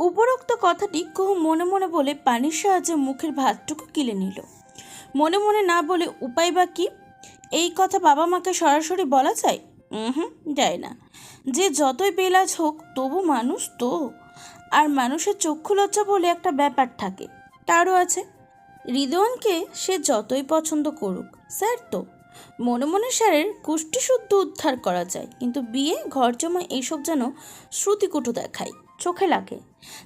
উপরোক্ত কথাটি কুহু মনে মনে বলে পানির সাহায্যে মুখের ভাতটুকু কিলে নিল। মনে মনে না বলে উপায় বা কি? এই কথা বাবা মাকে সরাসরি বলা যায় হুম যায় না। যে যতই বেলাজ হোক, তবু মানুষ তো। আর মানুষের চক্ষু লজ্জা বলে একটা ব্যাপার থাকে। তারও আছে। হৃদয়নকে সে যতই পছন্দ করুক, স্যার তো। মনে মনে স্যারের কুষ্টি শুদ্ধ উদ্ধার করা যায়। কিন্তু বিয়ে, ঘর জমা, এইসব যেন শ্রুতিকুটু দেখায়, চোখে লাগে।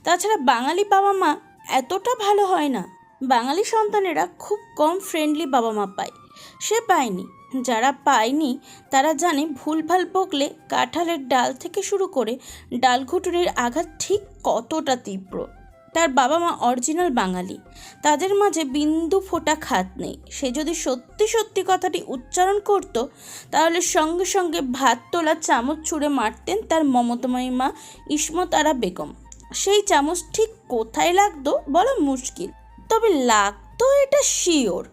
তাছাড়া বাঙালি বাবা মা এতটা ভালো হয় না। বাঙালি সন্তানেরা খুব কম ফ্রেন্ডলি বাবা মা পায়। সে পায়নি। যারা পায়নি, তারা জানে ভুলভাল বকলে কাঁঠালের ডাল থেকে শুরু করে ডাল ডালঘুটুনির আঘাত ঠিক কতটা তীব্র। তার বাবা মা অরিজিনাল বাঙালি। তাদের মাঝে বিন্দু ফোঁটা খাত নেই। সে যদি সত্যি সত্যি কথাটি উচ্চারণ করত, তাহলে সঙ্গে সঙ্গে ভাত তোলা চামচ ছুঁড়ে মারতেন তার মমতাময়ী মা ইসমত আরা বেগম। সেই চামচ ঠিক কোথায় লাগতো বলা মুশকিল। তবে লাগতো এটা শিওর।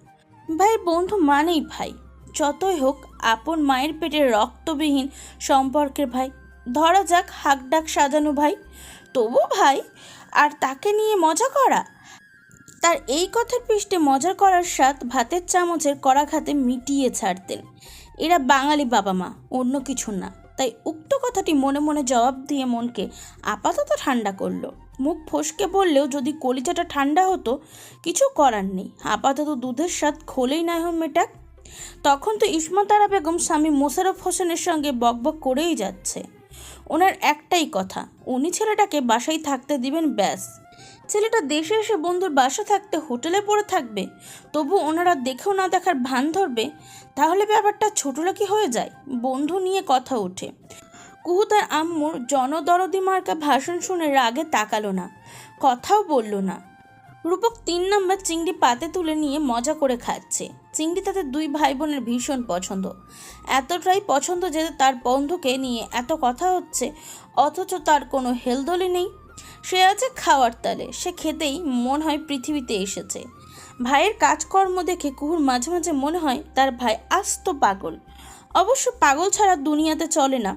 ভাই, বন্ধু মানেই ভাই। যতই হোক, আপন মায়ের পেটে রক্তবিহীন সম্পর্কের ভাই। ধরা যাক হাক ডাক সাজানো ভাই। তবু ভাই, আর তাকে নিয়ে মজা করা? তার এই কথার পৃষ্ঠে মজা করার স্বাদ ভাতের চামচের কড়াঘাতে মিটিয়ে ছাড়তেন। এরা বাঙালি বাবা মা, অন্য কিছু না। তাই উক্ত কথাটি মনে মনে জবাব দিয়ে মনকে আপাতত ঠান্ডা করল। মুখ ফসকে বললেও যদি কলিজাটা ঠান্ডা হতো, কিছু করার নেই। আপাতত দুধের স্বাদ খোলেই না হয় মেটাক তখন তো ইসমতারা বেগম স্বামী মোশারফ হোসেনের সঙ্গে বকবক করেই যাচ্ছে। ওনার একটাই কথা, উনি ছেলেটাকে বাসায় থাকতে দিবেন ব্যাস। ছেলেটা দেশে এসে বন্ধুর বাসা থাকতে হোটেলে পড়ে থাকবে, তবু ওনারা দেখেও না দেখার ভান ধরবে তাহলে ব্যাপারটা ছোটলাকি হয়ে যায়? বন্ধু নিয়ে কথা ওঠে। কুহু তার আম্মুর জনদরদি মার্কা ভাষণ শুনে রাগে তাকালো না। কথাও বলল না। রূপক তিন নাম্বার চিংড়ি পাতে তুলে নিয়ে মজা করে খাচ্ছে। চিংড়ি তাদের দুই ভাই বোনের ভীষণ পছন্দ। এতটাই পছন্দ যে তার বন্ধুকে নিয়ে এত কথা হচ্ছে, অথচ তার কোনো হেলদোলে নেই। সে আছে খাওয়ার তালে। সে খেতেই মন হয় পৃথিবীতে এসেছে। ভাইয়ের কাজকর্ম দেখে কুহুর মাঝে মাঝে মনে হয় তার ভাই আস্ত পাগল। অবশ্য পাগল ছাড়া দুনিয়াতে চলে না।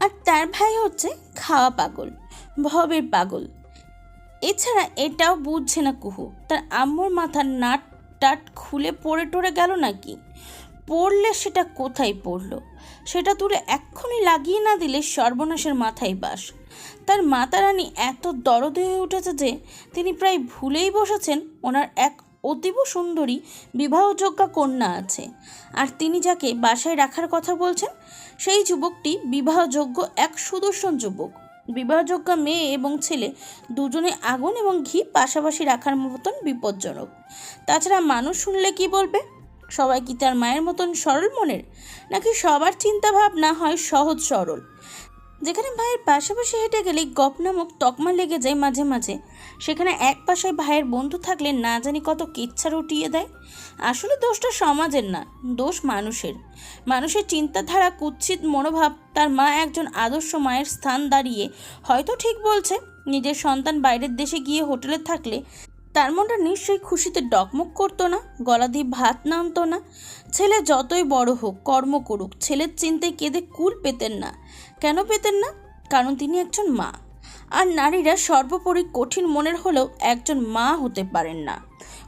আর তার ভাই হচ্ছে খাওয়া পাগল, ভবের পাগল। এছাড়া এটাও বুঝছে না কুহু, তার আম্মুর মাথার নাট টাট খুলে পড়ে টড়ে গেল নাকি? পড়লে সেটা কোথায় পড়ল? সেটা তুলে এক্ষুনি লাগিয়ে না দিলে সর্বনাশের মাথায় বাস। তার মাতারানী এত দরদ হয়ে উঠেছে যে, তিনি প্রায় ভুলেই বসেছেন ওনার এক অতীব সুন্দরী বিবাহযোগ্যা কন্যা আছে। আর তিনি যাকে বাসায় রাখার কথা বলছেন, সেই যুবকটি বিবাহযোগ্য এক সুদর্শন যুবক। বিবাহযোগ্য মেয়ে এবং ছেলে দুজনে আগুন এবং ঘি পাশাপাশি রাখার মতন বিপজ্জনক। তাছাড়া মানুষ শুনলে কি বলবে? সবাই কি তার মায়ের মতন সরল মনের? নাকি সবার চিন্তা ভাবনা হয় সহজ সরল? যেখানে ভাইয়ের পাশাপাশি হেঁটে গেলে গপ নামক তকমা লেগে যায় মাঝে মাঝে। সেখানে এক পাশায় ভাইয়ের বন্ধু থাকলে না জানি কত কিচ্ছা রটিয়ে দেয়। আসলে দোষটা সমাজের না, দোষ মানুষের। মানুষের চিন্তাধারা, কুৎসিত মনোভাব, তার মা একজন আদর্শ মায়ের স্থান দাঁড়িয়ে হয়তো ঠিক বলছে, নিজের সন্তান বাইরের দেশে গিয়ে হোটেলে থাকলে তার মনটা নিশ্চয়ই খুশিতে ডকমক করতো না, গলা দিয়ে ভাত নামতো না। ছেলে যতই বড় হোক, কর্ম করুক, ছেলের চিন্তায় কেঁদে কুল পেতেন না। কেন পেতেন না? কারণ তিনি একজন মা। আর নারীরা সর্বোপরি কঠিন মনের হলেও একজন মা হতে পারেন না।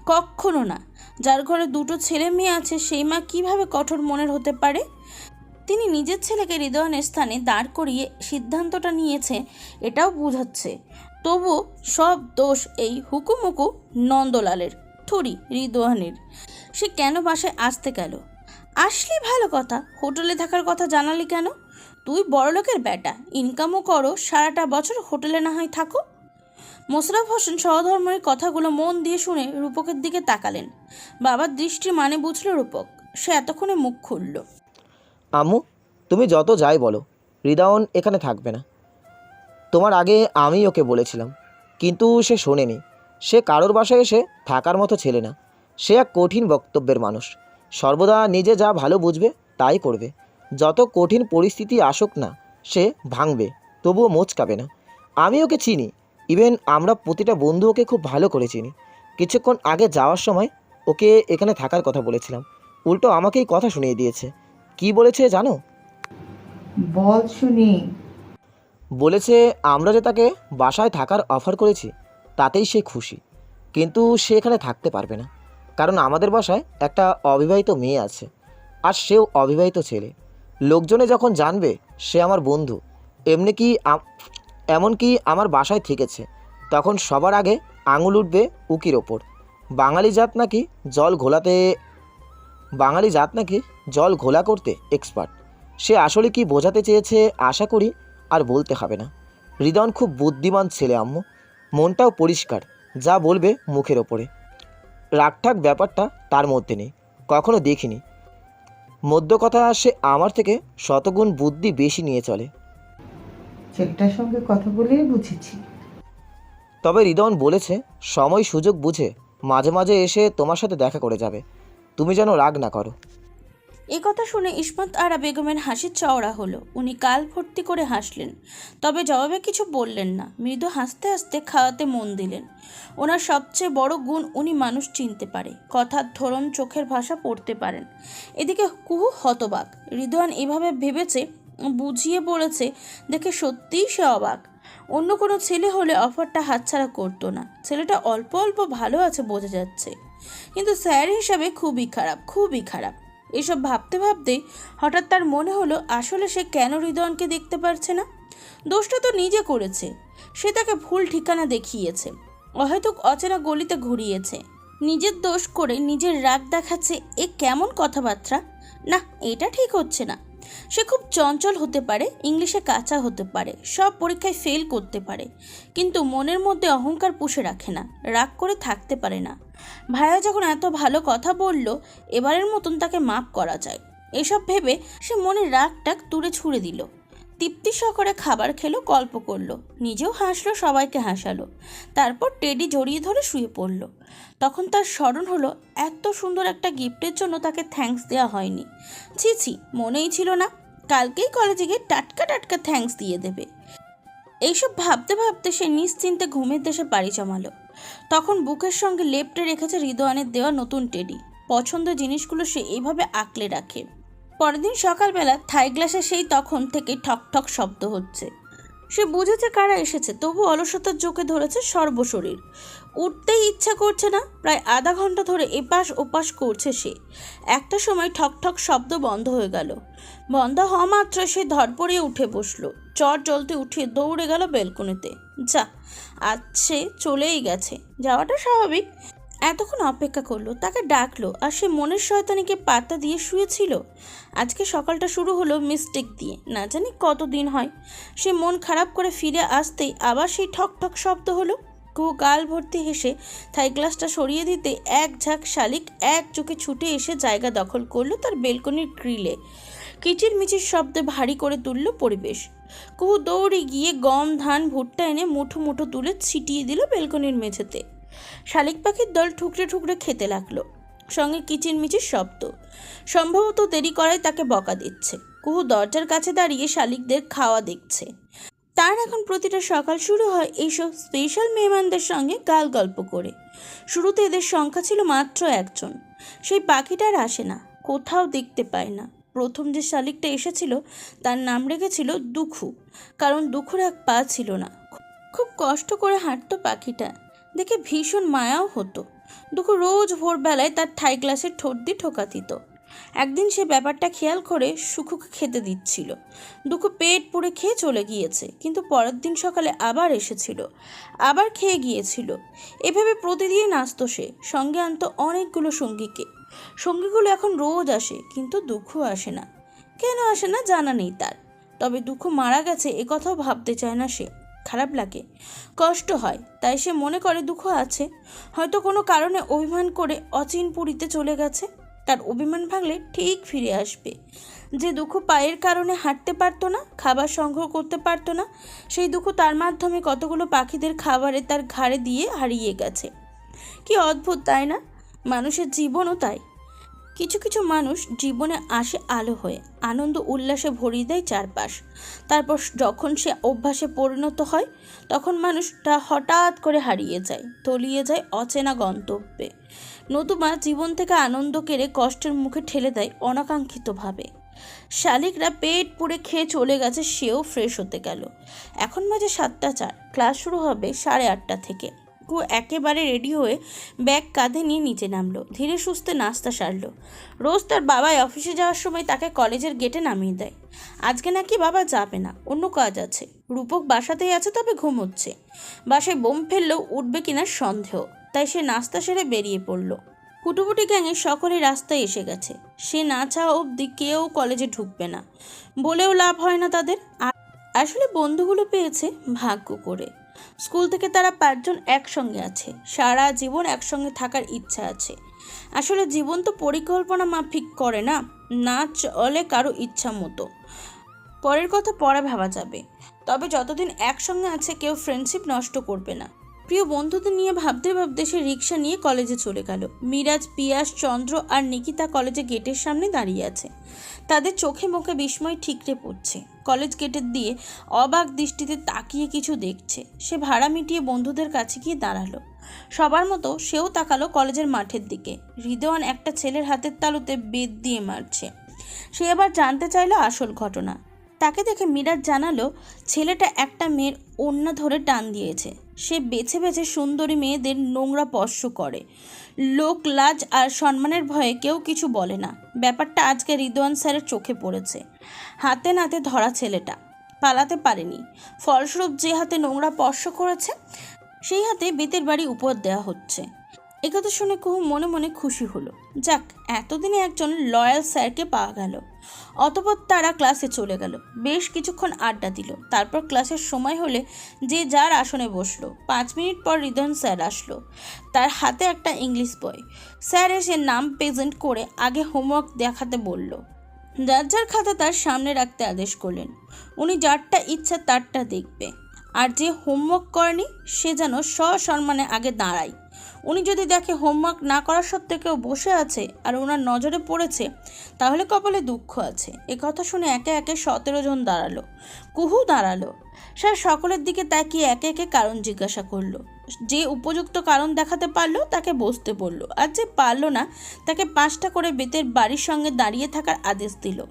কখনো না। যার ঘরে দুটো ছেলে মেয়ে আছে, সেই মা কীভাবে কঠোর মনের হতে পারে? তিনি নিজের ছেলেকে হৃদয়নের স্থানে দাঁড় করিয়ে সিদ্ধান্তটা নিয়েছে, এটাও বোঝাচ্ছে। তবু সব দোষ এই হুকুমুকু নন্দলালের, থুরি হৃদয়নের। সে কেন বাসায় আসতে গেল? আসলে ভালো কথা, হোটেলে থাকার কথা জানালি কেন? তুই বড়লোকের বেটা। ইনকামও করো, সারাটা বছর হোটেলে না হয় থাকো। মোশারফ হোসেন সহধর্মের কথাগুলো মন দিয়ে শুনে রূপকের দিকে তাকালেন। বাবার দৃষ্টি মানে বুঝল রূপক। সে এতক্ষণে মুখ খুলল। আমু তুমি যত যাই বলো, হৃদয়ন এখানে থাকবে না। তোমার আগে আমি ওকে বলেছিলাম, কিন্তু সে শোনেনি। সে কারোর বাসায় এসে থাকার মতো ছেলে না। সে এক কঠিন বক্তব্যের মানুষ। সর্বদা নিজে যা ভালো বুঝবে, তাই করবে। যত কঠিন পরিস্থিতি আসুক না সে ভাঙবে তবুও মোচকাবে না। আমি ওকে চিনি ইভেন আমরা প্রতিটা বন্ধু ওকে খুব ভালো করে চিনি। কিছুক্ষণ আগে যাওয়ার সময় ওকে এখানে থাকার কথা বলেছিলাম। উল্টো আমাকেই কথা শুনিয়ে দিয়েছে। কি বলেছে জানো? বল শুনি। বলেছে আমরা যে তাকে বাসায় থাকার অফার করেছি তাতেই সে খুশি। কিন্তু সে এখানে থাকতে পারবে না। কারণ আমাদের বাসায় একটা অবিবাহিত মেয়ে আছে। আর সেও অবিবাহিত ছেলে। লোকজনে যখন জানবে সে আমার বন্ধু, এমনি কি এমনকি আমার বাসায় থেকেছে, তখন সবার আগে আঙুল উঠবে উকির ওপর। বাঙালি জাত নাকি জল ঘোলাতে, বাঙালি জাত নাকি জল ঘোলা করতে এক্সপার্ট সে আসলে কি বোঝাতে চেয়েছে আশা করি আর বলতে হবে না। হৃদয়ন খুব বুদ্ধিমান ছেলে আম্মু, মনটাও পরিষ্কার, যা বলবে মুখের ওপরে। রাগঠাক ব্যাপারটা তার মধ্যে নেই, কখনো দেখিনি। মধ্য কথা সে আমার থেকে শতগুণ বুদ্ধি বেশি নিয়ে চলে। ছেলেটার সঙ্গে কথা বলে বুঝেছি। তবে হৃদয়ন বলেছে সময় সুযোগ বুঝে মাঝে মাঝে এসে তোমার সাথে দেখা করে যাবে। তুমি যেন রাগ না করো। এ কথা শুনে ইসমত আরা বেগমের হাসি চওড়া হলো। উনি কাল ভর্তি করে হাসলেন। তবে জবাবে কিছু বললেন না। মৃদু হাসতে হাসতে খাওয়াতে মন দিলেন। ওনার সবচেয়ে বড় গুণ উনি মানুষ চিনতে পারে। কথার ধরন চোখের ভাষা পড়তে পারেন। এদিকে কুহু হতবাক। হৃদয়ান এভাবে ভেবেছে, বুঝিয়ে বলেছে, দেখে সত্যিই সে অবাক। অন্য কোনো ছেলে হলে অফারটা হাতছাড়া করতো না। ছেলেটা অল্প অল্প ভালো আছে বোঝা যাচ্ছে। কিন্তু স্যার হিসাবে খুবই খারাপ খুবই খারাপ। এসব ভাবতে ভাবতে হঠাৎ তার মনে হলো, আসলে সে কেন হৃদয়নকে দেখতে পারছে না? দোষটা তো নিজে করেছে। সে তাকে ভুল ঠিকানা দেখিয়েছে। অহেতুক অচেনা গলিতে ঘুরিয়েছে। নিজের দোষ করে নিজের রাগ দেখাচ্ছে, এ কেমন কথাবার্তা? না, এটা ঠিক হচ্ছে না। সে খুব চঞ্চল হতে পারে, ইংলিশে কাঁচা হতে পারে, সব পরীক্ষায় ফেল করতে পারে। কিন্তু মনের মধ্যে অহংকার পুষে রাখে না, রাগ করে থাকতে পারে না। ভাইয়া যখন এত ভালো কথা বলল, এবারের মতন তাকে মাপ করা যায়। এসব ভেবে সে মনের রাগটাক তুলে ছুঁড়ে দিল। তৃপ্তি সহকারে খাবার খেলো, গল্প করল। নিজেও হাসলো, সবাইকে হাসালো। তারপর টেডি জড়িয়ে ধরে শুয়ে পড়ল। তখন তার স্মরণ হলো, এত সুন্দর একটা গিফটের জন্য তাকে থ্যাঙ্কস দেওয়া হয়নি। ছি ছি, মনেই ছিল না। কালকেই কলেজে গিয়ে টাটকা টাটকা থ্যাঙ্কস দিয়ে দেবে। এইসব ভাবতে ভাবতে সে নিশ্চিন্তে ঘুমের দেশে বাড়ি জমালো। তখন বুকের সঙ্গে লেপটে রেখেছে হৃদয়ানের দেওয়া নতুন টেডি। পছন্দের জিনিসগুলো সে এইভাবে আঁকলে রাখে। পরের দিন সকালবেলা থাই গ্লাসে সেই তখন থেকে ঠক ঠক শব্দ হচ্ছে। সে বুঝেছে কারা এসেছে, তবু অলসতার চোখে ধরেছে সর্বশরীর। উঠতেই ইচ্ছা করছে না, প্রায় আধা ঘণ্টা ধরে এপাশ ওপাশ করছে সে। একটা সময় ঠক ঠক শব্দ বন্ধ হয়ে গেল। বন্ধ হওয়া মাত্র সে ধরপড়িয়ে উঠে বসল। চট জলতে উঠে দৌড়ে গেল বেলকনিতে। যা, আজ সে চলেই গেছে। যাওয়াটা স্বাভাবিক। এতক্ষণ অপেক্ষা করল, তাকে ডাকলো আর সে মনের শয়তানিকে পাত্তা দিয়ে শুয়েছিল। আজকে সকালটা শুরু হলো মিস্টেক দিয়ে, না জানি কত দিন হয়। সে মন খারাপ করে ফিরে আসতেই আবার সেই ঠক ঠক শব্দ হলো। কু গাল ভর্তি হেসে থাই গ্লাসটা সরিয়ে দিতে এক ঝাঁক শালিক এক চোখে ছুটে এসে জায়গা দখল করল তার বেলকনির গ্রিলে। কিচির মিচির শব্দে ভারী করে তুলল পরিবেশ। কুহু দৌড়ে গিয়ে গম, ধান, ভুট্টা এনে মুঠো মুঠো তুলে ছিটিয়ে দিল বেলকনির মেঝেতে। শালিক পাখির দল ঠুকরে ঠুকরে খেতে লাগল। সঙ্গে কিচিরমিচির শব্দ। সম্ভবত দেরি করায় তাকে বকা দিচ্ছে। কুহু দরজার কাছে দাঁড়িয়ে শালিকদের খাওয়া দেখছে। তার এখন প্রতিটা সকাল শুরু হয় এইসব স্পেশাল মেহমানদের সঙ্গে গাল গল্প করে। শুরুতে এদের সংখ্যা ছিল মাত্র একজন। সেই পাখিটা আর আসে না, কোথাও দেখতে পায় না। প্রথম যে শালিকটা এসেছিল, তার নাম রেখেছিল দুখু। কারণ দুখুর এক পা ছিল না। খুব কষ্ট করে হাঁটতো পাখিটা। দেখে ভীষণ মায়াও হতো। দুখু রোজ ভোরবেলায় তার থাই গ্লাসের ঠোঁট দিয়ে ঠোকা দিত। একদিন সে ব্যাপারটা খেয়াল করে সুখুকে খেতে দিচ্ছিল। দুঃখ পেট পুড়ে খেয়ে চলে গিয়েছে, কিন্তু পরের দিন সকালে আবার এসেছিল, আবার খেয়ে গিয়েছিল। এভাবে প্রতিদিন আসতো সে, সঙ্গে আনতো অনেকগুলো সঙ্গীকে। সঙ্গীগুলো এখন রোজ আসে, কিন্তু দুঃখ আসে না। কেন আসে না জানা নেই তার। তবে দুঃখ মারা গেছে এ কথাও ভাবতে চায় না সে। খারাপ লাগে। কষ্ট হয়, তাই সে মনে করে দুঃখ আছে। হয়তো কোনো কারণে অভিমান করে অচিন পুরীতে চলে গেছে। তার অভিমান ভাঙলে ঠিক ফিরে আসবে। যে দুঃখ পায়ের কারণে হাঁটতে পারতো না, খাবার সংগ্রহ করতে পারতো না, সেই দুঃখ তার মাধ্যমে কতগুলো পাখিদের খাবারে তার ঘাড়ে দিয়ে হারিয়ে গেছে। কি অদ্ভুত, তাই না? মানুষের জীবনও তাই। কিছু কিছু মানুষ জীবনে আসে আলো হয়ে, আনন্দ উল্লাসে ভরিয়ে দেয় চারপাশ। তারপর যখন সে অভ্যাসে পরিণত হয়, তখন মানুষটা হঠাৎ করে হারিয়ে যায়, তলিয়ে যায় অচেনা গন্তব্যে। নতুবা জীবন থেকে আনন্দ কেড়ে কষ্টের মুখে ঠেলে দেয় অনাকাঙ্ক্ষিতভাবে। শালিকরা পেট পুড়ে খেয়ে চলে গেছে, সেও ফ্রেশ হতে গেল। এখন মাঝে সাতটা চার ক্লাস শুরু হবে সাড়ে আটটা থেকে। কু একেবারে রেডি হয়ে ব্যাগ কাঁধে নিয়ে নিচে নামলো। ধীরে সুস্থে নাস্তা সারলো। রোজ তার বাবাই অফিসে যাওয়ার সময় তাকে কলেজের গেটে নামিয়ে দেয়। আজকে নাকি বাবা যাবে না, অন্য কাজ আছে। রূপক বাসাতেই আছে, তবে ঘুমোচ্ছে। বাসায় বোম ফেললেও উঠবে কিনা সন্দেহ। তাই সে নাস্তা সেরে বেরিয়ে পড়ল। কুটুকুটি গ্যাংয়ে সকলে রাস্তায় এসে গেছে। সে না চাওয়া অবধি কেউ কলেজে ঢুকবে না। বলেও লাভ হয় না তাদের। আসলে বন্ধুগুলো পেয়েছে ভাগ্য করে। স্কুল থেকে তারা পাঁচজন একসঙ্গে আছে। সারা জীবন একসঙ্গে থাকার ইচ্ছা আছে। আসলে জীবন তো পরিকল্পনা মাফিক করে না না চলে কারও ইচ্ছা মতো। পরের কথা পরে ভাবা যাবে। তবে যতদিন একসঙ্গে আছে, কেউ ফ্রেন্ডশিপ নষ্ট করবে না। প্রিয় বন্ধুদের নিয়ে ভাবতে ভাবতে সে রিক্সা নিয়ে কলেজে চলে গেল। মিরাজ, পিয়াস, চন্দ্র আর নিকিতা কলেজে গেটের সামনে দাঁড়িয়ে আছে। তাদের চোখে মুখে বিস্ময় ঠিকরে পড়ছে। কলেজ গেটের দিয়ে অবাক দৃষ্টিতে তাকিয়ে কিছু দেখছে। সে ভাড়া মিটিয়ে বন্ধুদের কাছে গিয়ে দাঁড়াল। সবার মতো সেও তাকালো কলেজের মাঠের দিকে। হৃদয়ন একটা ছেলের হাতের তালুতে বেদ দিয়ে মারছে। সে এবার জানতে চাইল আসল ঘটনা। তাকে দেখে মিরাজ জানালো, ছেলেটা একটা মেয়ের ওড়না ধরে টান দিয়েছে। সে বেছে বেছে সুন্দরী মেয়েদের নোংরা স্পর্শ করে। লোক লাজ আর সম্মানের ভয়ে কেউ কিছু বলে না। ব্যাপারটা আজকে রিদওয়ান স্যারের চোখে পড়েছে। হাতে নাতে ধরা ছেলেটা। পালাতে পারেনি। ফলস্বরূপ যে হাতে নোংরা স্পর্শ করেছে, সেই হাতে বেতের বাড়ি উপর দেওয়া হচ্ছে। একথা শুনে কুহু মনে মনে খুশি হলো। যাক, এতদিনে একজন লয়াল স্যারকে পাওয়া গেল। অতপর তারা ক্লাসে চলে গেল। বেশ কিছুক্ষণ আড্ডা দিল। তারপর ক্লাসের সময় হলে যে যার আসনে বসল। পাঁচ মিনিট পর রিদন স্যার আসলো। তার হাতে একটা ইংলিশ বই। স্যার এসে নাম প্রেজেন্ট করে আগে হোমওয়ার্ক দেখাতে বলল। যার যার খাতা তার সামনে রাখতে আদেশ করলেন। উনি যারটা ইচ্ছা তারটা দেখবে। আর যে হোমওয়ার্ক করেনি, সে যেন সসম্মানে আগে দাঁড়ায়। উনি যদি দেখে হোমওয়ার্ক না করার সত্ত্বেও কেউ বসে আছে আর ওনার নজরে পড়েছে, তাহলে কপালে দুঃখ আছে। এ কথা শুনে একে একে সতেরো জন দাঁড়াল। কুহু দাঁড়াল। স্যার, সকলের দিকে তাকিয়ে একে একে কারণ জিজ্ঞাসা করল। যে উপযুক্ত কারণ দেখাতে পারল, তাকে বসতে বলল। আর যে পারল না, তাকে পাঁচটা করে বেতের বাড়ির সঙ্গে দাঁড়িয়ে থাকার আদেশ দিল।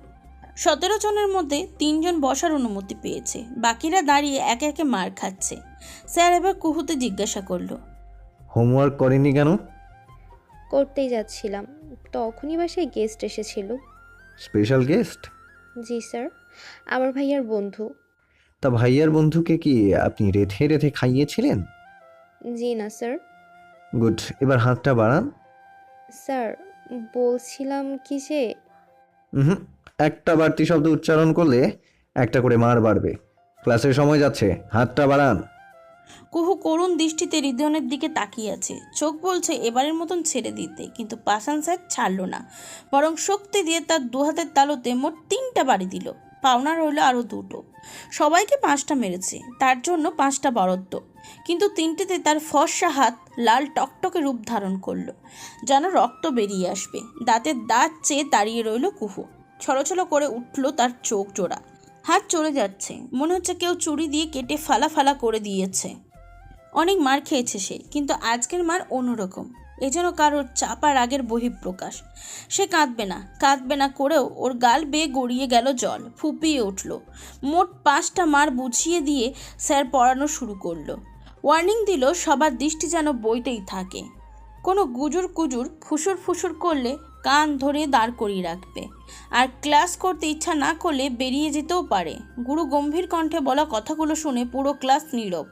সতেরো জনের মধ্যে তিনজন বসার অনুমতি পেয়েছে। বাকিরা দাঁড়িয়ে একে একে মার খাচ্ছে। স্যার এবার কুহুতে জিজ্ঞাসা করল হোমওয়ার্ক করেনি কেন? করতেই যাচ্ছিলাম। তখনই বাসায় গেস্ট এসেছিল। স্পেশাল গেস্ট জি স্যার আমার ভাইয়ার বন্ধু। তা ভাইয়ার বন্ধুকে কি আপনি রেথে রেথে খাইয়েছিলেন? জি না স্যার গুড এবার হাতটা বাড়ান। স্যার বলছিলাম কি যে হুম একটা বাড়তি শব্দ উচ্চারণ করলে একটা করে মার বাড়বে। ক্লাসের সময় যাচ্ছে। হাতটা বাড়ান। কুহু করুণ দৃষ্টিতে হৃদয়নের দিকে তাকিয়ে আছে। চোখ বলছে, এবারের মতন ছেড়ে দিতে। কিন্তু পাশান স্যার ছাড়লো না। বরং শক্তি দিয়ে তার দু হাতের তালুতে মোট তিনটা বাড়ি দিল। পাওনা রইল আরও দুটো। সবাইকে পাঁচটা মেরেছে। তার জন্য পাঁচটা বরাদ্দ। কিন্তু তিনটেতে তার ফর্সা হাত লাল টকটকে রূপ ধারণ করল। যেন রক্ত বেরিয়ে আসবে। দাঁতের দাঁত চেয়ে দাঁড়িয়ে রইল কুহু। ছলছল করে উঠল তার চোখ জোড়া। হাত চলে যাচ্ছে। মনে হচ্ছে কেউ চুরি দিয়ে কেটে ফালা ফালা করে দিয়েছে। অনেক মার খেয়েছে সে, কিন্তু আজকের মার অন্যরকম। এ যেন কারোর চাপা রাগের বহিঃপ্রকাশ। সে কাঁদবে না কাঁদবে না করেও ওর গাল বেয়ে গড়িয়ে গেল জল, ফুপিয়ে উঠল। মোট পাঁচটা মার বুঝিয়ে দিয়ে স্যার পড়ানো শুরু করল। ওয়ার্নিং দিল, সবার দৃষ্টি যেন বইতেই থাকে। কোনো গুজুর কুজুর ফুসুর ফুসুর করলে কান ধরে দাঁড় করিয়ে রাখবে। আর ক্লাস করতে ইচ্ছা না করলে বেরিয়ে যেতেও পারে। গুরু গম্ভীর কণ্ঠে বলা কথাগুলো শুনে পুরো ক্লাস নীরব।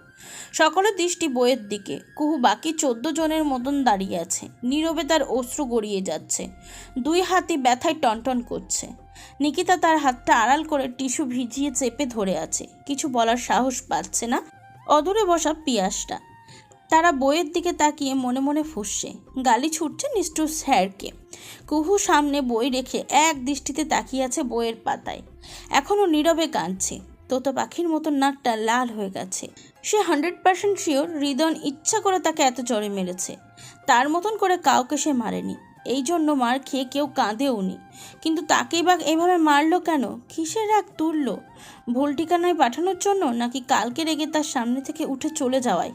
সকলের দৃষ্টি বইয়ের দিকে। কুহু বাকি চোদ্দ জনের মতন দাঁড়িয়ে আছে। নীরবে তার অশ্রু গড়িয়ে যাচ্ছে। দুই হাতি ব্যথায় টনটন করছে। নিকিতা তার হাতটা আড়াল করে টিস্যু ভিজিয়ে চেপে ধরে আছে। কিছু বলার সাহস পাচ্ছে না। অদূরে বসা পিয়াসটা। তারা বইয়ের দিকে তাকিয়ে মনে মনে ফুসছে। গালি ছুটছে নিষ্ঠুর স্যারকে। কুহু সামনে বই রেখে এক দৃষ্টিতে তাকিয়ে আছে বইয়ের পাতায়। এখনও নীরবে কাঁদছে। তোতা পাখির মতন নাকটা লাল হয়ে গেছে। সে হান্ড্রেড পার্সেন্ট শিওর হৃদন ইচ্ছা করে তাকে এত জোরে মেরেছে। তার মতন করে কাউকে সে মারেনি। এই জন্য মার খেয়ে কেউ কাঁদেও নি। কিন্তু তাকেই বা এভাবে মারলো কেন? কিসের রাগ তুললো? ভুল ঠিকানায় পাঠানোর জন্য নাকি কালকে রেগে তার সামনে থেকে উঠে চলে যাওয়ায়?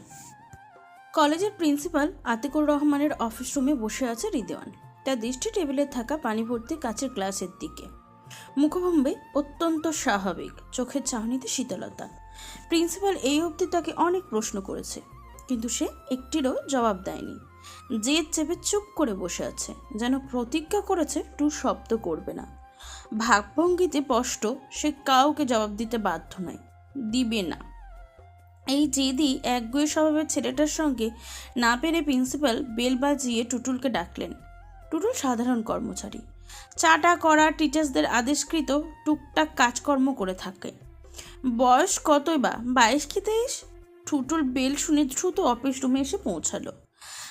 কলেজের প্রিন্সিপাল আতিকুর রহমানের অফিস রুমে বসে আছে হৃদওয়ান তার দৃষ্টি টেবিলে থাকা পানি ভর্তি কাচের গ্লাসের দিকে। মুখভম্বে অত্যন্ত স্বাভাবিক। চোখের চাহনিতে শীতলতা। প্রিন্সিপাল এই অবধি তাকে অনেক প্রশ্ন করেছে, কিন্তু সে একটিরও জবাব দেয়নি। যে চেপে চুপ করে বসে আছে, যেন প্রতিজ্ঞা করেছে টু শব্দ করবে না। ভাবভঙ্গিতে স্পষ্ট, সে কাউকে জবাব দিতে বাধ্য নয়। দিবে না। এই জেদি একগুয়ে স্বভাবের ছেলেটার সঙ্গে না পেরে প্রিন্সিপাল বেল বাজিয়ে টুটুলকে ডাকলেন। টুটুল সাধারণ কর্মচারী। চাটা করা টিচার্সদের আদেশকৃত টুকটাক কাজকর্ম করে থাকে। বয়স কতই বা? বাইশ কি তেইশ? টুটুল বেল শুনে দ্রুত অফিস রুমে এসে পৌঁছালো।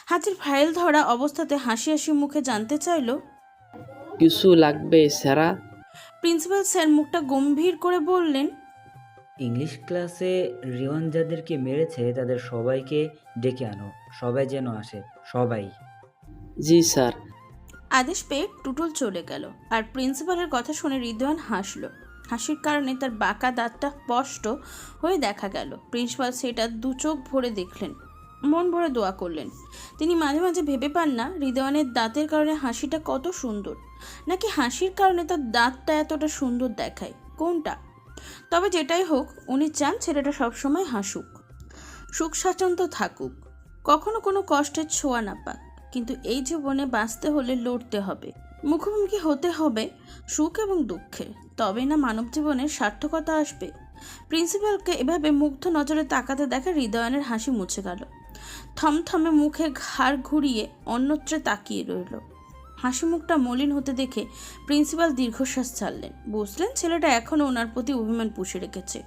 হাতের ফাইল ধরা অবস্থাতে হাসি হাসি মুখে জানতে চাইলো কিছু লাগবে স্যারা? প্রিন্সিপাল স্যার মুখটা গম্ভীর করে বললেন ইংলিশ ক্লাসে রিওয়ান যাদেরকে মেরেছে তাদের সবাইকে ডেকে আনো। সবাই যেন আসে। সবাই। জি স্যার। আদেশ পেয়ে টুটুল চলে গেল আর প্রিন্সিপালের কথা শুনে রিদওয়ান হাসলো। হাসির কারণে তার বাঁকা দাঁতটা স্পষ্ট হয়ে দেখা গেল। প্রিন্সিপাল সেটা দু চোখ ভরে দেখলেন। মন ভরে দোয়া করলেন। তিনি মাঝে মাঝে ভেবে পান না হৃদয়ানের দাঁতের কারণে হাসিটা কত সুন্দর। নাকি হাসির কারণে তার দাঁতটা এতটা সুন্দর দেখায়? কোনটা? তবে যেটাই হোক, উনি চান ছেলেটা সবসময় হাসুক। সুখ স্বাচ্ছন্দ্য থাকুক। কখনো কোনো কষ্টের ছোঁয়া না পাক। কিন্তু এই জীবনে বাঁচতে হলে লড়তে হবে। মুখোমুখি হতে হবে সুখ এবং দুঃখের তবে না মানব জীবনের সার্থকতা আসবে। প্রিন্সিপালকে এভাবে মুগ্ধ নজরে তাকাতে দেখা হৃদয়নের হাসি মুছে গেল। থমথমে মুখে ঘাড় ঘুরিয়ে অন্যত্রে তাকিয়ে রইল। হাসি মুখটা মলিন হতে দেখে প্রিন্সিপাল দীর্ঘশ্বাস ছাড়লেন। বুঝলেন, ছেলেটা এখনও ওনার প্রতি অভিমান পুষে রেখেছে।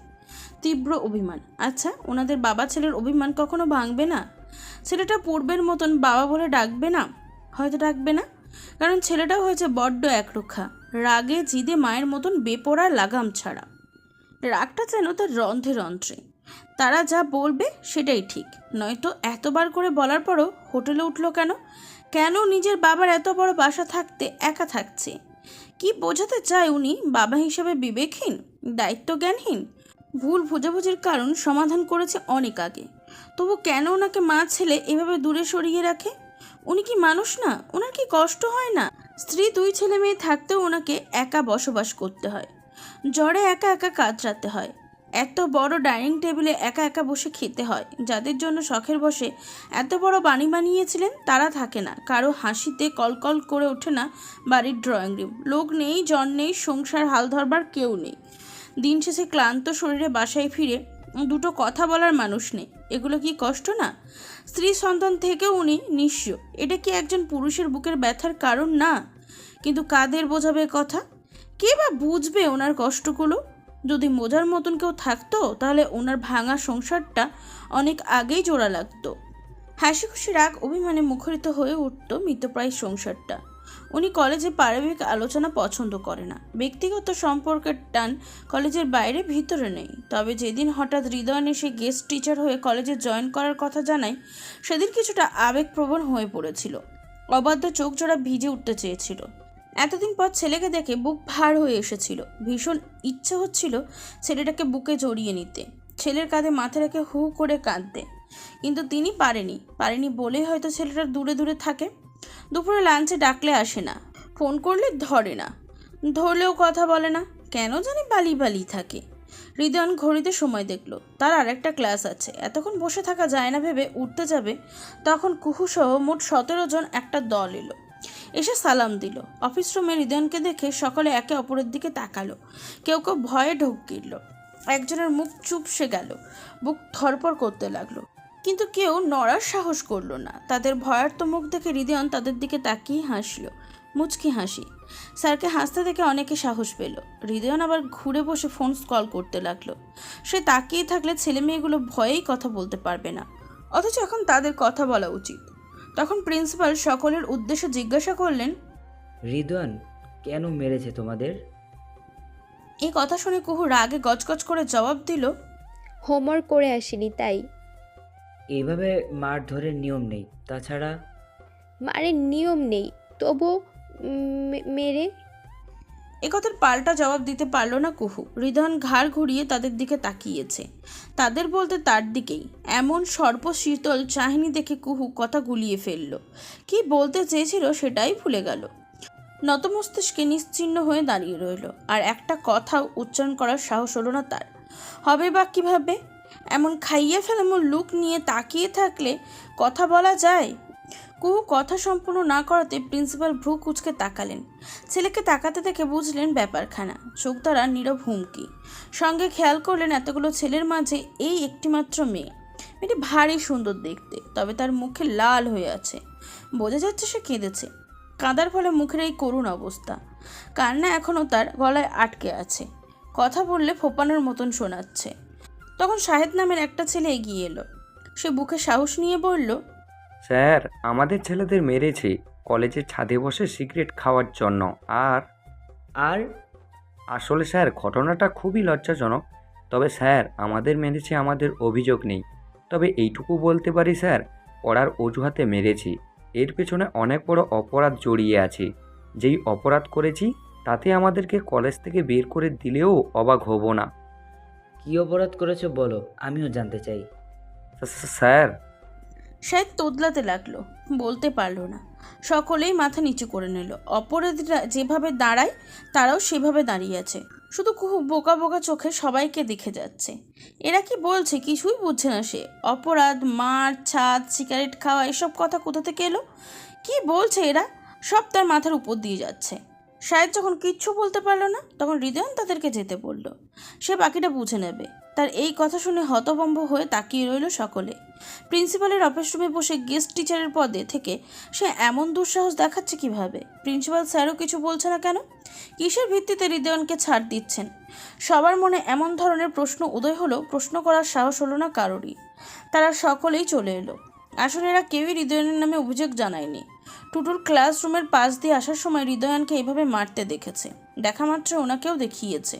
তীব্র অভিমান। আচ্ছা ওনাদের বাবা ছেলের অভিমান কখনো ভাঙবে না? ছেলেটা পূর্বের মতন বাবা বলে ডাকবে না? হয়তো ডাকবে না। কারণ ছেলেটাও হয়েছে বড্ড একরক্ষা রাগে জিদে মায়ের মতন বেপরা লাগাম ছাড়া। রাগটা যেন তার রন্ধ্রে রন্ধ্রে। তারা যা বলবে সেটাই ঠিক। নয়তো এতবার করে বলার পরও হোটেলে উঠল কেন? কেন নিজের বাবার এত বড় বাসা থাকতে একা থাকছে? কি বোঝাতে চায় উনি বাবা হিসেবে বিবেকহীন, দায়িত্বজ্ঞানহীন? ভুল বোঝাবুঝির কারণ সমাধান করেছে অনেক আগে। তবু কেন ওনাকে মা ছেলে এভাবে দূরে সরিয়ে রাখে? উনি কি মানুষ না? ওনার কি কষ্ট হয় না? স্ত্রী দুই ছেলে মেয়ে থাকতেও ওনাকে একা বসবাস করতে হয়। জ্বরে একা একা কাতরাতে হয়। এত বড় ডাইনিং টেবিলে একা একা বসে খেতে হয়। যাদের জন্য শখের বসে এত বড় বাণী বানিয়েছিলেন, তারা থাকে না। কারও হাসিতে কলকল করে ওঠে না বাড়ির ড্রয়িং রুম। লোক নেই, জন নেই, সংসার হাল ধরবার কেউ নেই। দিন শেষে ক্লান্ত শরীরে বাসায় ফিরে দুটো কথা বলার মানুষ নেই। এগুলো কি কষ্ট না? স্ত্রী সন্তান থেকেও উনি নিঃস্ব। এটা কি একজন পুরুষের বুকের ব্যথার কারণ না? কিন্তু কাদের বোঝাবে কথা? কে বা বুঝবে ওনার কষ্টগুলো? যদি মোজার মতন কেউ থাকতো, তাহলে ওনার ভাঙা সংসারটা অনেক আগেই জোড়া লাগতো। হাসি খুশি রাগ অভিমানে মুখরিত হয়ে উঠত মৃতপ্রায় সংসারটা। উনি কলেজে পারিবারিক আলোচনা পছন্দ করে না। ব্যক্তিগত সম্পর্কের টান কলেজের বাইরে ভিতরে নেই। তবে যেদিন হঠাৎ হৃদয়ন এসে গেস্ট টিচার হয়ে কলেজে জয়েন করার কথা জানায়, সেদিন কিছুটা আবেগপ্রবণ হয়ে পড়েছিল। অবাধ্য চোখ জোড়া ভিজে উঠতে চেয়েছিল। এতদিন পর ছেলেকে দেখে বুক ভার হয়ে এসেছিল। ভীষণ ইচ্ছে হচ্ছিল ছেলেটাকে বুকে জড়িয়ে নিতে। ছেলের কাঁধে মাথা রেখে হু করে কাঁদতে। কিন্তু তিনি পারেনি। পারেনি বলেই হয়তো ছেলেটা দূরে দূরে থাকে। দুপুরে লাঞ্চে ডাকলে আসে না। ফোন করলে ধরে না। ধরলেও কথা বলে না। কেন জানি বালি বালি থাকে। হৃদয়ন ঘড়িতে সময় দেখল। তার আরেকটা ক্লাস আছে। এতক্ষণ বসে থাকা যায় না ভেবে উঠতে যাবে। তখন কুহুসহ মোট সতেরো জন একটা দল এলো। এসে সালাম দিল। অফিস রুমে হৃদয়নকে দেখে সকলে একে অপরের দিকে তাকালো। কেউ কেউ ভয়ে ঢোক গিরল। একজনের মুখ চুপসে গেল। বুক ধরপড় করতে লাগল। কিন্তু কেউ নড়ার সাহস করল না। তাদের ভয়ার্ত মুখ দেখে হৃদয়ন তাদের দিকে তাকিয়ে হাসল। মুচকি হাসি। স্যারকে হাসতে দেখে অনেকে সাহস পেল। হৃদয়ন আবার ঘুরে বসে ফোন কল করতে লাগল। সে তাকিয়ে থাকলে ছেলে মেয়েগুলো ভয়েই কথা বলতে পারবে না। অথচ এখন তাদের কথা বলা উচিত। তখন প্রিন্সিপাল সকলের উদ্দেশ্যে জিজ্ঞাসা করলেন রিদওয়ান কেন মেরেছে তোমাদের? এই কথা শুনে কুহু রাগে গজগজ করে জবাব দিল হোমওয়ার্ক করে আসিনি তাই। এইভাবে মার ধরে নিয়ম নেই তাছাড়া? মারের নিয়ম নেই তবু মেরে এ কথার পাল্টা জবাব দিতে পারল না কুহু। হৃদয়ন ঘাড় ঘুরিয়ে তাদের দিকে তাকিয়েছে। তাদের বলতে তার দিকেই। এমন সর্বশীতল চাহিনি দেখে কুহু কথা গুলিয়ে ফেলল। কি বলতে চেয়েছিল সেটাই ভুলে গেল। নতমস্তিষ্কে নিশ্চিহ্ন হয়ে দাঁড়িয়ে রইল। আর একটা কথাও উচ্চারণ করার সাহস হলো না তার। হবে বা কীভাবে? এমন খাইয়ে ফেলামো লুক নিয়ে তাকিয়ে থাকলে কথা বলা যায়? কুহু কথা সম্পূর্ণ না করাতে প্রিন্সিপাল ভ্রু কুচকে তাকালেন। ছেলেকে তাকাতে দেখে বুঝলেন ব্যাপারখানা। চোখ দ্বারা নীরব হুমকি। সঙ্গে খেয়াল করলেন এতগুলো ছেলের মাঝে এই একটিমাত্র মেয়ে। মেয়েটি ভারী সুন্দর দেখতে, তবে তার মুখে লাল হয়ে আছে। বোঝা যাচ্ছে সে কেঁদেছে। কাঁদার ফলে মুখের এই করুণ অবস্থা। কান্না এখনও তার গলায় আটকে আছে। কথা বললে ফোপানোর মতন শোনাচ্ছে। তখন শাহেদ নামের একটা ছেলে এগিয়ে এলো। সে বুকে সাহস নিয়ে বলল স্যার আমাদের ছেলেদের মেরেছে। কলেজের ছাদে বসে সিগারেট খাওয়ার জন্য। আর? আর? আসলে স্যার ঘটনাটা খুবই লজ্জাজনক। তবে স্যার আমাদের মেরেছে আমাদের অভিযোগ নেই। তবে এইটুকু বলতে পারি স্যার পড়ার অজুহাতে মেরেছি। এর পেছনে অনেক বড় অপরাধ জড়িয়ে আছে। যেই অপরাধ করেছি তাতে আমাদেরকে কলেজ থেকে বের করে দিলেও অবাক হব না। কি অপরাধ করেছ বলো আমিও জানতে চাই। স্যার- শাহেদ তোদলাতে লাগল, বলতে পারল না। সকলেই মাথা নিচু করে নিল। অপরাধীরা যেভাবে দাঁড়ায়, তারাও সেভাবে দাঁড়িয়ে আছে। শুধু খুব বোকা বোকা চোখে সবাইকে দেখে যাচ্ছে। এরা কি বলছে কিছুই বুঝছে না সে। অপরাধ, মার, ছাদ, সিগারেট খাওয়া, এসব কথা কোথা থেকে এলো? কি বলছে এরা? সব তার মাথার উপর দিয়ে যাচ্ছে। শায়দ যখন কিচ্ছু বলতে পারল না, তখন হৃদয়ন তাদেরকে যেতে বলল। সে বাকিটা বুঝে নেবে। তার এই কথা শুনে হতভম্ব হয়ে তাকিয়ে রইল সকলে। প্রিন্সিপালের অফিস রুমে বসে গেস্ট টিচারের পদে থেকে সে এমন দুঃসাহস দেখাচ্ছে কীভাবে? প্রিন্সিপাল স্যারও কিছু বলছে না কেন? কিসের ভিত্তিতে হৃদয়নকে ছাড় দিচ্ছেন? সবার মনে এমন ধরনের প্রশ্ন উদয় হলো, প্রশ্ন করার সাহস হলো না কারোরই। তারা সকলেই চলে এলো। আসলে এরা কেউই হৃদয়নের নামে অভিযোগ জানায়নি। টুটুর ক্লাসরুমের পাশ দিয়ে আসার সময় হৃদয়নকে এভাবে মারতে দেখেছে। দেখা মাত্র ওনাকেও দেখিয়েছে।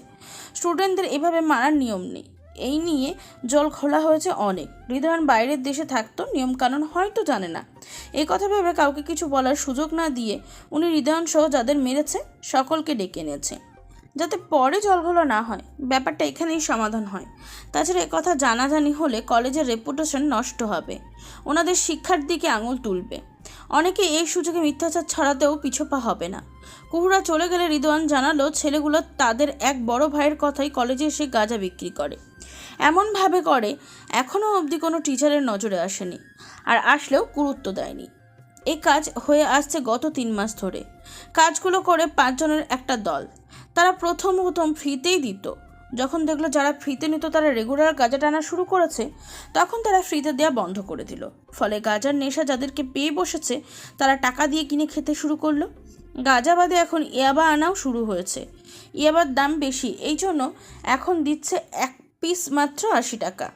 স্টুডেন্টদের এভাবে মারার নিয়ম নেই। এই নিয়ে জল খোলা হয়েছে অনেক। হৃদয়ন বাইরের দেশে থাকতো, নিয়মকানুন হয়তো জানে না। এই কথা ভেবে কাউকে কিছু বলার সুযোগ না দিয়ে উনি হৃদয়ন সহ যাদের মেরেছে, সকলকে ডেকে এনেছে। যাতে পরে জল জলঘোলা না হয়, ব্যাপারটা এখানেই সমাধান হয়। তাছাড়া কথা জানাজানি হলে কলেজের রেপুটেশন নষ্ট হবে। ওনাদের শিক্ষার দিকে আঙুল তুলবে। অনেকে এই সুযোগে মিথ্যাচার ছড়াতেও পিছপা হবে না। কুহুরা চলে গেলে রিদওয়ান জানালো, ছেলেগুলো তাদের এক বড় ভাইয়ের কথাই কলেজে এসে গাঁজা বিক্রি করে। এমনভাবে করে, এখনও অবধি কোনো টিচারের নজরে আসেনি আর আসলেও গুরুত্ব দেয়নি। এ কাজ হয়ে আসছে গত তিন মাস ধরে। কাজগুলো করে পাঁচজনের একটা দল। তারা প্রথম প্রথম ফ্রিতেই দিত। যখন দেখল যারা ফ্রিতে নিত তারা রেগুলার গাঁজা টানা শুরু করেছে, তখন তারা ফ্রিতে দেওয়া বন্ধ করে দিল। ফলে গাঁজার নেশা যাদেরকে পেয়ে বসেছে, তারা টাকা দিয়ে কিনে খেতে শুরু করল। গাঁজা বাদে এখন ইয়াবা আনাও শুরু হয়েছে। ইয়াবার দাম বেশি এই জন্য এখন দিচ্ছে এক পিস মাত্র আশি টাকা।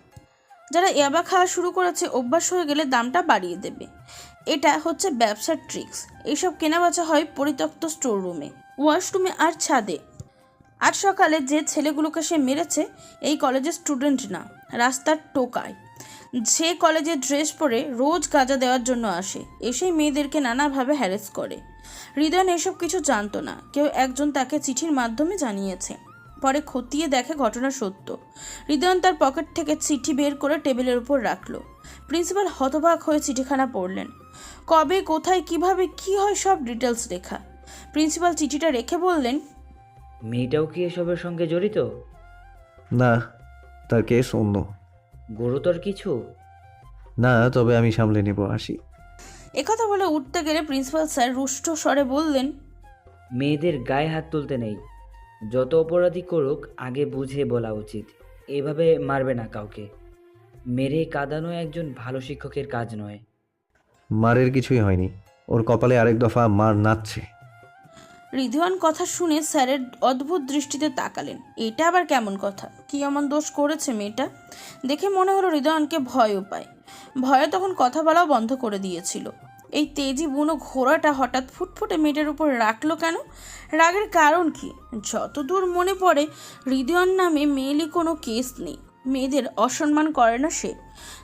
যারা ইয়াবা খাওয়া শুরু করেছে, অভ্যাস হয়ে গেলে দামটা বাড়িয়ে দেবে। এটা হচ্ছে ব্যবসার ট্রিক্স এইসব কেনাবেচা হয় পরিত্যক্ত স্টোর রুমে ওয়াশরুমে আর ছাদে। আজ সকালে যে ছেলেগুলোকে সে মেরেছে, এই কলেজের স্টুডেন্ট না, রাস্তার টোকায়। যে কলেজে ড্রেস পরে রোজ গাঁজা দেওয়ার জন্য আসে এসেই মেয়েদেরকে নানাভাবে হ্যারেস করে। হৃদয়ন এসব কিছু জানতো না। কেউ একজন তাকে চিঠির মাধ্যমে জানিয়েছে। পরে খতিয়ে দেখে ঘটনা সত্য। হৃদয়ন তার পকেট থেকে চিঠি বের করে টেবিলের উপর রাখল। প্রিন্সিপাল হতবাক হয়ে চিঠিখানা পড়লেন। কবে কোথায় কীভাবে কি হয় সব ডিটেলস লেখা। প্রিন্সিপাল চিঠিটা রেখে বললেন মেয়েটাও কি এসবের সঙ্গে জড়িত? না তার কেস অন্য। গুরুতর কিছু? না তবে আমি সামলে নেব আসি। একথা বলে উঠতে গেলে প্রিন্সিপাল স্যার রুষ্ট স্বরে বললেন মেয়েদের গায়ে হাত তুলতে নেই। যত অপরাধী করুক আগে বুঝে বলা উচিত। এভাবে মারবে না কাউকে। মেরে কাঁদানো একজন ভালো শিক্ষকের কাজ নয়। মারের কিছুই হয়নি। ওর কপালে আরেক দফা মার নাচছে। রিধওয়ান কথা শুনে স্যারের অদ্ভুত দৃষ্টিতে তাকালেন। এটা আবার কেমন কথা? কি এমন দোষ করেছে মেয়েটা? দেখে মনে হলো হৃদয়নকে ভয়ও পায় ভয়ে তখন কথা বলাও বন্ধ করে দিয়েছিল। এই তেজি বুনো ঘোড়াটা হঠাৎ ফুটফুটে মেয়েটার উপর রাখল কেন? রাগের কারণ কি? যতদূর মনে পড়ে, হৃদয়ন নামে মেয়েলি কোনো কেস নেই। মেয়েদের অসম্মান করে না সে।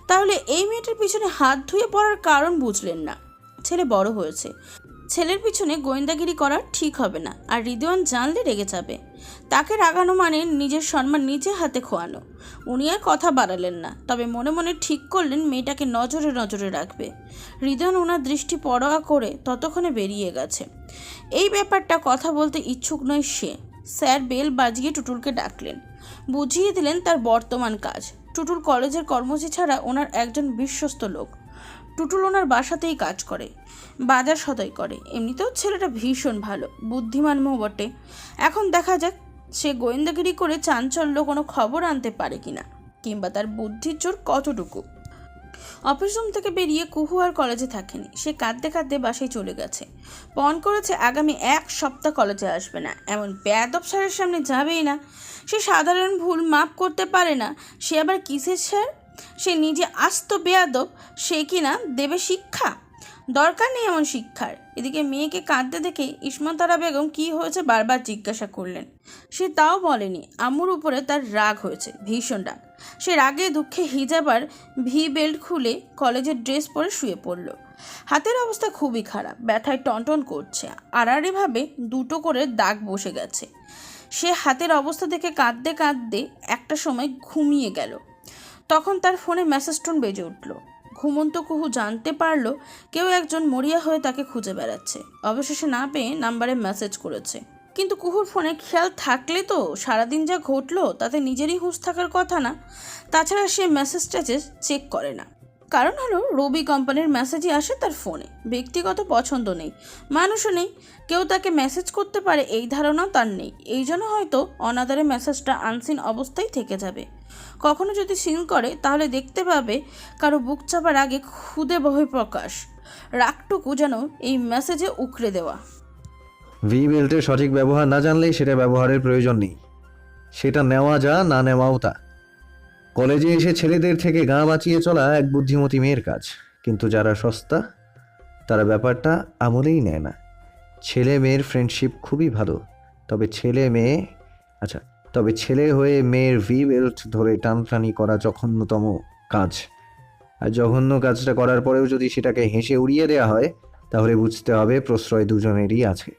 তাহলে এই মেয়েটির পিছনে হাত ধুয়ে পড়ার কারণ বুঝলেন না। ছেলে বড় হয়েছে। ছেলের পিছনে গোয়েন্দাগিরি করা ঠিক হবে না, আর হৃদয়ন জানলে রেগে যাবে। তাকে রাগানো মানে নিজের সম্মান নিজে হাতে খোয়ানো। উনি আর কথা বাড়ালেন না, তবে মনে মনে ঠিক করলেন মেয়েটাকে নজরে নজরে রাখবে। হৃদয়ন ওনার দৃষ্টি পরোয়া করে ততক্ষণে বেরিয়ে গেছে। এই ব্যাপারটা কথা বলতে ইচ্ছুক নয় সে। স্যার বেল বাজিয়ে টুটুলকে ডাকলেন। বুঝিয়ে দিলেন তার বর্তমান কাজ। টুটুল কলেজের কর্মচারী ছাড়া ওনার একজন বিশ্বস্ত লোক। টুটুল ওনার বাসাতেই কাজ করে, বাজার সদাই করে। এমনিতেও ছেলেটা ভীষণ ভালো, বুদ্ধিমান মো বটে। এখন দেখা যাক সে গোয়েন্দাগিরি করে চাঞ্চল্য কোনো খবর আনতে পারে কিনা, কিংবা তার বুদ্ধির জোর কতটুকু। অফিস রুম থেকে বেরিয়ে কুহু আর কলেজে থাকেনি, সে কাঁদতে কাঁদতে বাসায় চলে গেছে। পণ করেছে আগামী এক সপ্তাহ কলেজে আসবে না, এমন বেয়াদব স্যারের সামনে যাবেই না। সে সাধারণ ভুল মাপ করতে পারে না, সে আবার কিসের স্যার? সে নিজে আস্ত বেয়াদব, সে কি না দেবে শিক্ষা? দরকার নেই এমন শিক্ষার। এদিকে মেয়েকে কাঁদতে দেখে ইসমতারা বেগম কি হয়েছে বারবার জিজ্ঞাসা করলেন। সে তাও বলেনি আম্মুর উপরে তার রাগ হয়েছে, ভীষণ রাগ। সে রাগে দুঃখে হিজাবার ভি বেল্ট খুলে কলেজের ড্রেস পরে শুয়ে পড়ল। হাতের অবস্থা খুবই খারাপ, ব্যথায় টনটন করছে আড়াআড়িভাবে দুটো করে দাগ বসে গেছে। সে হাতের অবস্থা দেখে কাঁদতে কাঁদতে একটা সময় ঘুমিয়ে গেল। তখন তার ফোনে মেসেজ টোন বেজে উঠল। ঘুমন্ত কুহু জানতে পারল কেউ একজন মরিয়া হয়ে তাকে খুঁজে বেড়াচ্ছে। অবশেষে না পেয়ে নাম্বারে মেসেজ করেছে। কিন্তু কুহুর ফোনে খেয়াল থাকলে তো সারাদিন যা ঘটলো তাতে নিজেরই হুঁশ থাকার কথা না। তাছাড়া সে মেসেজটা চেক করে না। কারণ হলো রবি কোম্পানির মেসেজই আসে তার ফোনে ব্যক্তিগত পছন্দ নেই, মানুষও নেই, কেউ তাকে মেসেজ করতে পারে, এই ধারণাও তার নেই। এই জন্য হয়তো অনাদারে মেসেজটা আনসিন অবস্থায় থেকে যাবে। কখনো যদি সিন করে, তাহলে দেখতে পাবে কারও বুক চাপার আগে খুদে বহিঃপ্রকাশ। রাগটুকু যেন এই মেসেজে উকড়ে দেওয়া। ভি বেল্টের সঠিক ব্যবহার না জানলেই সেটা ব্যবহারের প্রয়োজন নেই। সেটা নেওয়া যা, না নেওয়াও তা। কলেজে এসে ছেলেদের থেকে গা বাঁচিয়ে চলা এক বুদ্ধিমতী মেয়ের কাজ। কিন্তু যারা সস্তা, তারা ব্যাপারটা আমলেই নেয় না। ছেলে মেয়ের ফ্রেন্ডশিপ খুবই ভালো, তবে ছেলে মেয়ে আচ্ছা তবে ছেলে হয়ে মেয়ের ভি বেল্ট ধরে টানটানি করা জঘন্যতম কাজ। আর জঘন্য কাজটা করার পরেও যদি সেটাকে হেসে উড়িয়ে দেওয়া হয়, তাহলে বুঝতে হবে প্রশ্রয় দুজনেরই আছে।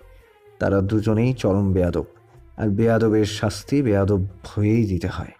তারা দুজনেই চরম বেয়াদব। আর বেয়াদবের শাস্তি বেয়াদব হয়েই দিতে হয়।